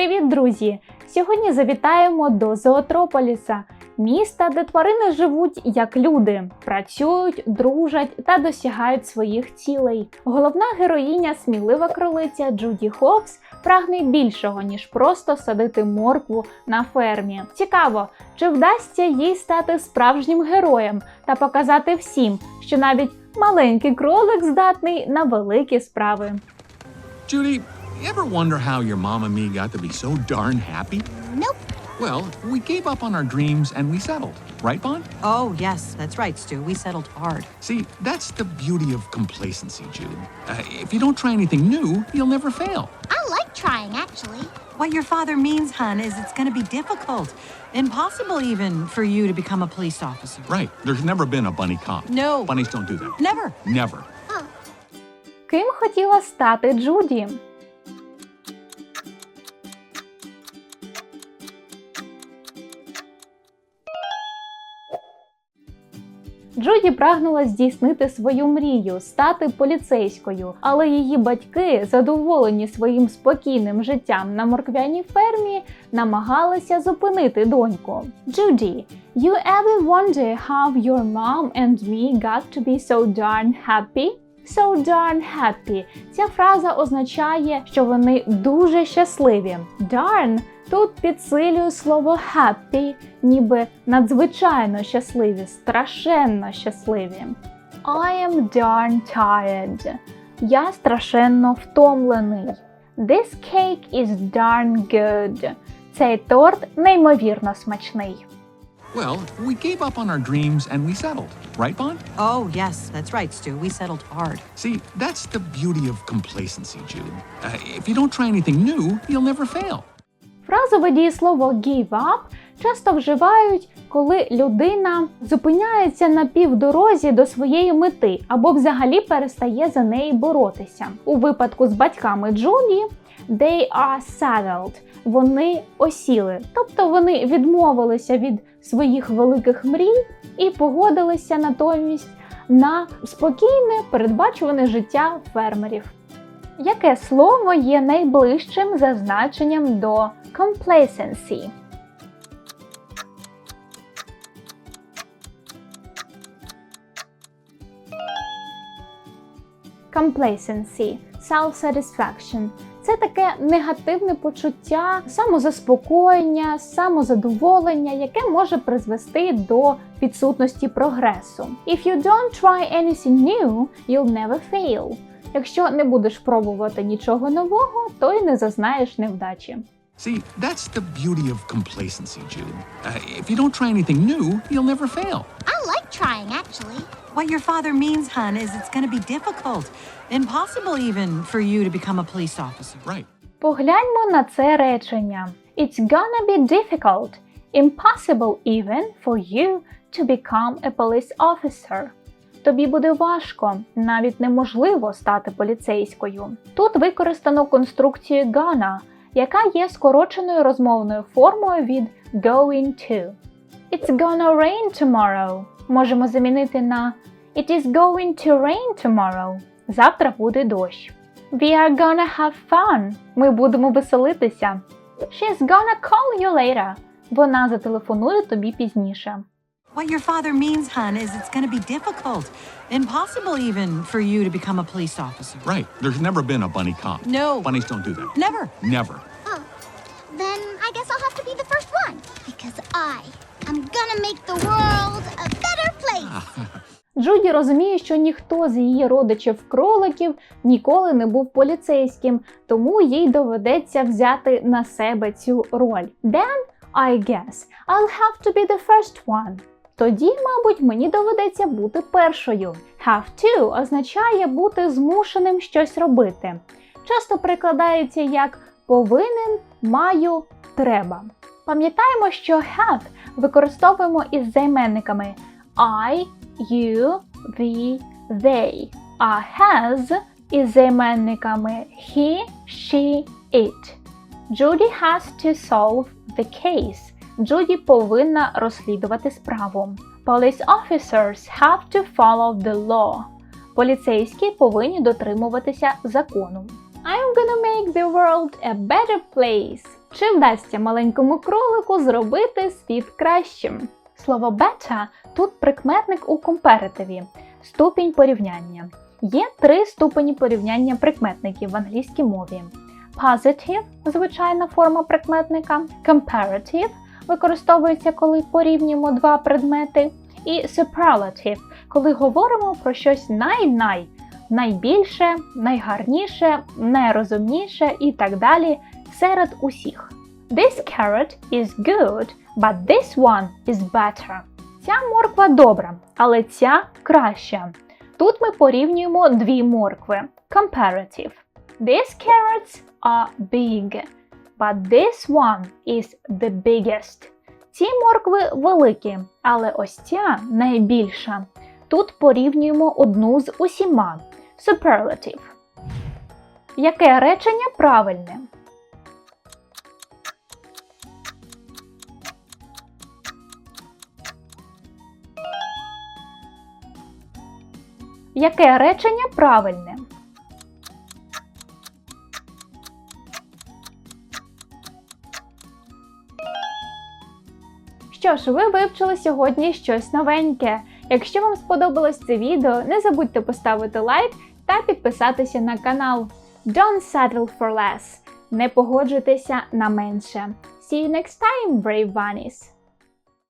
Привіт, друзі! Сьогодні завітаємо до Зоотрополіса, міста, де тварини живуть як люди, працюють, дружать та досягають своїх цілей. Головна героїня, смілива кролиця Джуді Хопс, прагне більшого ніж просто садити моркву на фермі. Цікаво, чи вдасться їй стати справжнім героєм та показати всім, що навіть маленький кролик здатний на великі справи. Judy, you ever wonder how your mom and me got to be so darn happy? Nope. Well, we gave up on our dreams and we settled, right, Bond? Oh, yes, that's right, Stu. We settled hard. See, that's the beauty of complacency, Jude. Uh, if you don't try anything new, you'll never fail. I like trying, actually. What your father means, hon, is it's going to be difficult. Impossible, even, for you to become a police officer. Right. There's never been a bunny cop. No. Bunnies don't do that. Never. Never. Ким хотіла стати Джуді? Джуді прагнула здійснити свою мрію стати поліцейською, але її батьки, задоволені своїм спокійним життям на морквяній фермі, намагалися зупинити доньку. Джуді, you ever wonder how your mom and me got to be so darn happy? So darn happy. Ця фраза означає, що вони дуже щасливі. Darn тут підсилює слово happy, ніби надзвичайно щасливі, страшенно щасливі. I am darn tired. Я страшенно втомлений. This cake is darn good. Цей торт неймовірно смачний. Well, we gave up on our dreams and we settled, right, Bond? Oh, yes, that's right, Stu. We settled hard. See, that's the beauty of complacency, Jude. Uh, if you don't try anything new, you'll never fail. Фразове дієслово give up часто вживають, коли людина зупиняється на півдорозі до своєї мети або взагалі перестає за неї боротися. У випадку з батьками Джуді they are saddled. Вони осіли, тобто вони відмовилися від своїх великих мрій і погодилися натомість на спокійне, передбачуване життя фермерів. Яке слово є найближчим за значенням до complacency? Complacency – self-satisfaction – це таке негативне почуття самозаспокоєння, самозадоволення, яке може призвести до відсутності прогресу. If you don't try anything new, you'll never fail. Якщо не будеш пробувати нічого нового, то й не зазнаєш невдачі. See, that's the beauty of complacency, Jude. Uh, if you don't try anything new, you'll never fail. Trying, actually. What your father means, hon, is it's going to be difficult. Impossible, even, for you to become a police officer. Right. Погляньмо на це речення. It's gonna be difficult, impossible even for you to become a police officer. Тобі буде важко, навіть неможливо стати поліцейською. Тут використано конструкцію gonna, яка є скороченою розмовною формою від going to. It's gonna rain tomorrow. Можемо замінити на It is going to rain tomorrow. Завтра буде дощ. We are gonna have fun. Ми будемо веселитися. She's gonna call you later. Вона зателефонує тобі пізніше. What your father means, hon, is it's going to be difficult. Impossible, even, for you to become a police officer. Right. There's never been a bunny cop. No. Bunnies don't do that. Never. Never. Oh, then I guess I'll have to be the first one. Because I am gonna make the world a better place. Джуді розуміє, що ніхто з її родичів-кроликів ніколи не був поліцейським, тому їй доведеться взяти на себе цю роль. Then, I guess, I'll have to be the first one. Тоді, мабуть, мені доведеться бути першою. Have to означає бути змушеним щось робити. Часто перекладається як повинен, маю, треба. Пам'ятаємо, що have використовуємо із займенниками I, you, we, they, а has із займенниками he, she, it. Judy has to solve the case. Джуді повинна розслідувати справу. Police officers have to follow the law. Поліцейські повинні дотримуватися закону. I'm gonna make the world a better place? Чи вдасться маленькому кролику зробити світ кращим? Слово better тут прикметник у комперативі, ступінь порівняння. Є три ступені порівняння прикметників в англійській мові: positive – звичайна форма прикметника, comparative використовується, коли порівнюємо два предмети, і superlative, коли говоримо про щось най-най, найбільше, найгарніше, найрозумніше і так далі серед усіх. This carrot is good, but this one is better. Ця морква добра, але ця краща. Тут ми порівнюємо дві моркви. Comparative. These carrots are big, but this one is the biggest. Ці моркви великі, але ось ця найбільша. Тут порівнюємо одну з усіма. Superlative. Яке речення правильне? Яке речення правильне? Що ж, ви вивчили сьогодні щось новеньке. Якщо вам сподобалось це відео, не забудьте поставити лайк та підписатися на канал. Don't settle for less. Не погоджуйтеся на менше. See you next time, brave bunnies!